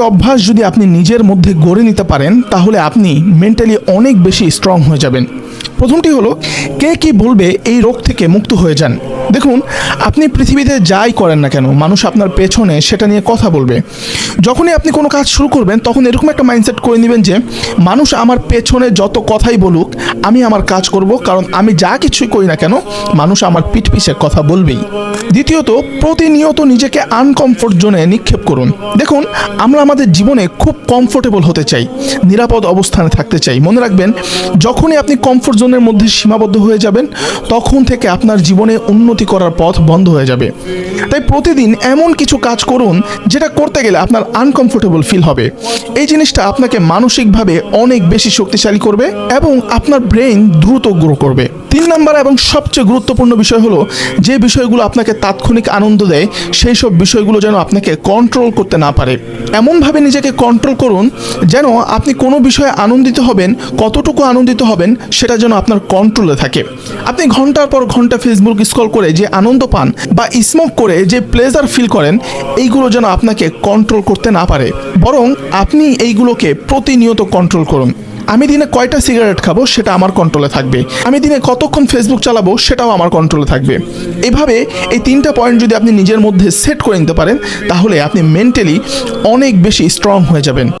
অভ্যাস যদি আপনি নিজের মধ্যে গড়ে নিতে পারেন, তাহলে আপনি মেন্টালি অনেক বেশি স্ট্রং হয়ে যাবেন। প্রথমটি হলো, কে কি বলবে এই রোগ থেকে মুক্ত হয়ে যান? দেখুন, আপনি পৃথিবীতে যাই করেন না কেন, মানুষ আপনার পেছনে সেটা নিয়ে কথা বলবে। যখনই আপনি কোনো কাজ শুরু করবেন, তখন এরকম একটা মাইন্ডসেট করে নেবেন যে, মানুষ আমার পেছনে যত কথাই বলুক, আমি আমার কাজ করব, কারণ আমি যা কিছুই করি না কেন, মানুষ আমার পিঠ কথা বলবেই। দ্বিতীয়ত, প্রতিনিয়ত নিজেকে আনকমফোর্ট জোনে নিক্ষেপ করুন। দেখুন, আমরা আমাদের জীবনে খুব কমফোর্টেবল হতে চাই, নিরাপদ অবস্থানে থাকতে চাই। মনে রাখবেন, যখনই আপনি কমফোর্ট জোনের মধ্যে সীমাবদ্ধ হয়ে যাবেন, তখন থেকে আপনার জীবনে উন্নতি করার পথ বন্ধ হয়ে যাবে। তাই প্রতিদিন এমন কিছু কাজ করুন যেটা করতে গেলে আপনার আনকমফোর্টেবল ফিল হবে। এই জিনিসটা আপনাকে মানসিকভাবে অনেক বেশি শক্তিশালী করবে এবং আপনার ব্রেন দ্রুত গ্রো করবে। তিন নাম্বার এবং সবচেয়ে গুরুত্বপূর্ণ বিষয় হলো, যে বিষয়গুলো আপনাকে তাৎক্ষণিক আনন্দ দেয়, সেই সব বিষয়গুলো যেন আপনাকে কন্ট্রোল করতে না পারে। এমনভাবে নিজেকে কন্ট্রোল করুন যেন আপনি কোনো বিষয়ে আনন্দিত হবেন, কতটুকু আনন্দিত হবেন, সেটা যেন আপনার কন্ট্রোলে থাকে। আপনি ঘণ্টার পর ঘণ্টা ফেসবুক স্ক্রল করে যে আনন্দ পান বা স্মোক করে যে প্লেজার ফিল করেন, এইগুলো যেন আপনাকে কন্ট্রোল করতে না পারে। বরং আপনি এইগুলোকে প্রতিনিয়ত কন্ট্রোল করুন। আমি দিনে কয়টা সিগারেট খাব সেটা আমার কন্ট্রোলে থাকবে। আমি দিনে কতক্ষণ ফেসবুক চালাবো সেটাও আমার কন্ট্রোলে থাকবে। এভাবে এই তিনটা পয়েন্ট যদি আপনি নিজের মধ্যে সেট করে নিতে পারেন, তাহলে আপনি মেন্টালি অনেক বেশি স্ট্রং হয়ে যাবেন।